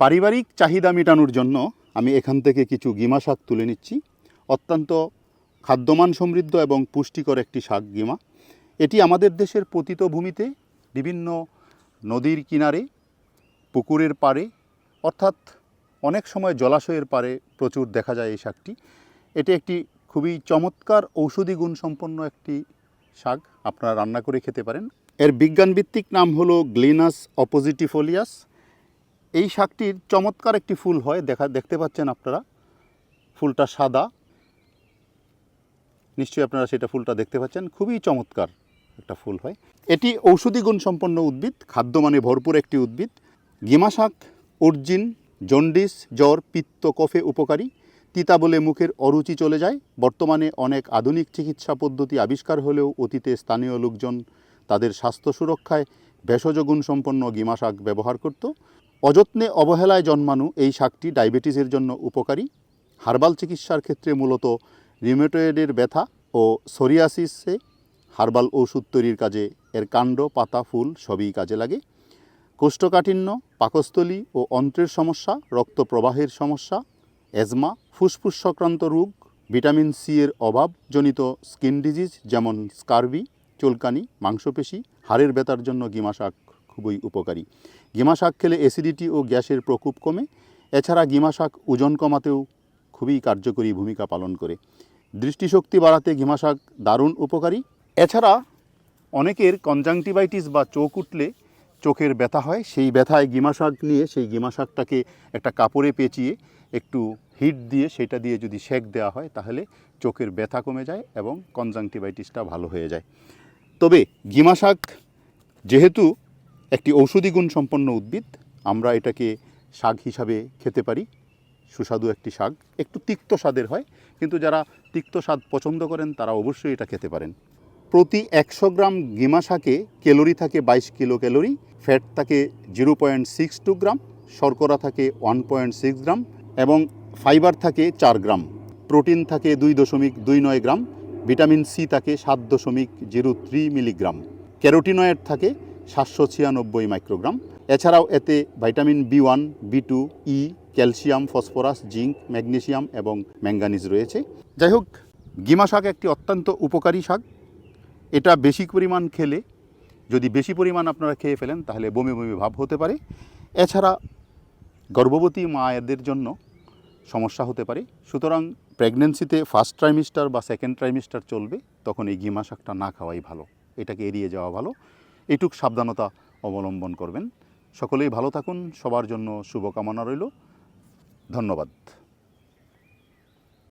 পারিবারিক চাহিদা মেটানোর জন্য আমি এখান থেকে কিছু গিমা শাক তুলে নিচ্ছি। অত্যন্ত খাদ্যমান সমৃদ্ধ এবং পুষ্টিকর একটি শাক গিমা। এটি আমাদের দেশের পতিত ভূমিতে বিভিন্ন নদীর কিনারে, পুকুরের পাড়ে, অর্থাৎ অনেক সময় জলাশয়ের পাড়ে প্রচুর দেখা যায় এই শাকটি। এটি একটি খুবই চমৎকার ঔষধি গুণ সম্পন্ন একটি শাক। আপনারা রান্না করে খেতে পারেন। এর বিজ্ঞানভিত্তিক নাম হলো গ্লিনাস অপোজিটিফোলিয়াস। এই শাকটির চমৎকার একটি ফুল হয়, দেখা, দেখতে পাচ্ছেন আপনারা। ফুলটা সাদা। নিশ্চয়ই আপনারা সেটা ফুলটা দেখতে পাচ্ছেন। খুবই চমৎকার একটা ফুল হয়। এটি ঔষধি গুণ সম্পন্ন উদ্ভিদ খাদ্য মানে ভরপুর একটি উদ্ভিদ। গিমা শাক, অর্জিন, জন্ডিস, জ্বর, পিত্ত, কফে উপকারী। তিতা বলে মুখের অরুচি চলে যায়। বর্তমানে অনেক আধুনিক চিকিৎসা পদ্ধতি আবিষ্কার হলেও অতীতে স্থানীয় লোকজন তাদের স্বাস্থ্য সুরক্ষায় ভেষজ গুণ সম্পন্ন গিমা শাক ব্যবহার করত। অযত্নে অবহেলায় জন্মানো এই শাকটি ডায়াবেটিসের জন্য উপকারী। হার্বাল চিকিৎসার ক্ষেত্রে মূলত রিমেটয়েডের ব্যথা ও সোরিয়াসিসে হার্বাল ওষুধ তৈরির কাজে এর কাণ্ড, পাতা, ফুল সবই কাজে লাগে। কোষ্ঠকাঠিন্য, পাকস্থলী ও অন্ত্রের সমস্যা, রক্ত প্রবাহের সমস্যা অ্যাজমা ফুসফুস সংক্রান্ত রোগ, ভিটামিন সি এর অভাবজনিত স্কিন ডিজিজ যেমন স্কারবি চুলকানি, মাংসপেশি, হাড়ের ব্যথার জন্য গিমা শাক খুবই উপকারী। গিমা শাক খেলে অ্যাসিডিটি ও গ্যাসের প্রকোপ কমে। এছাড়া গিমা শাক ওজন কমাতেও খুবই কার্যকরী ভূমিকা পালন করে। দৃষ্টিশক্তি বাড়াতে গিমা শাক দারুণ উপকারী। এছাড়া অনেকের কনজাংটিভাইটিস বা চোখ উঠলে চোখের ব্যথা হয়। সেই ব্যথায় গিমা শাক নিয়ে সেই গিমা শাকটাকে একটা কাপড়ে পেঁচিয়ে একটু হিট দিয়ে সেটা দিয়ে যদি সেক দেওয়া হয়, তাহলে চোখের ব্যথা কমে যায় এবং কনজাংটিভাইটিসটা ভালো হয়ে যায়। তবে গিমা শাক যেহেতু একটি ঔষধি গুণ সম্পন্ন উদ্ভিদ। আমরা এটাকে শাক হিসাবে খেতে পারি। সুস্বাদু একটি শাক। একটু তিক্ত স্বাদের হয়, কিন্তু যারা তিক্ত স্বাদ পছন্দ করেন, তারা অবশ্যই এটা খেতে পারেন। প্রতি একশো গ্রাম গিমা শাকে ক্যালোরি থাকে বাইশ কিলো ক্যালোরি, ফ্যাট থাকে zero point six two gram, শর্করা থাকে ওয়ান পয়েন্ট সিক্স গ্রাম এবং ফাইবার থাকে চার গ্রাম। প্রোটিন থাকে দুই দশমিক দুই নয় গ্রাম, ভিটামিন সি থাকে সাত দশমিক জিরো থ্রি মিলিগ্রাম। ক্যারোটিনয়েড থাকে সাতশো ছিয়ানব্বই মাইক্রোগ্রাম। এছাড়াও এতে vitamin B one, B two, E, calcium, phosphorus, zinc, magnesium এবং ম্যাঙ্গানিজ রয়েছে। যাই হোক, গিমা শাক একটি অত্যন্ত উপকারী শাক। এটা বেশি পরিমাণ খেলে, যদি বেশি পরিমাণ আপনারা খেয়ে ফেলেন, তাহলে বমি বমি ভাব হতে পারে। এছাড়া গর্ভবতী মায়েদের জন্য সমস্যা হতে পারে। সুতরাং প্রেগনেন্সিতে ফার্স্ট ট্রাইমিস্টার বা সেকেন্ড ট্রাইমিস্টার চলবে, তখন এই গিমা শাকটা না খাওয়াই ভালো। এটাকে এড়িয়ে যাওয়া ভালো। এটুক সাবধানতা অবলম্বন করবেন। সকলেই ভালো থাকুন সবার জন্য শুভকামনা রইল। ধন্যবাদ।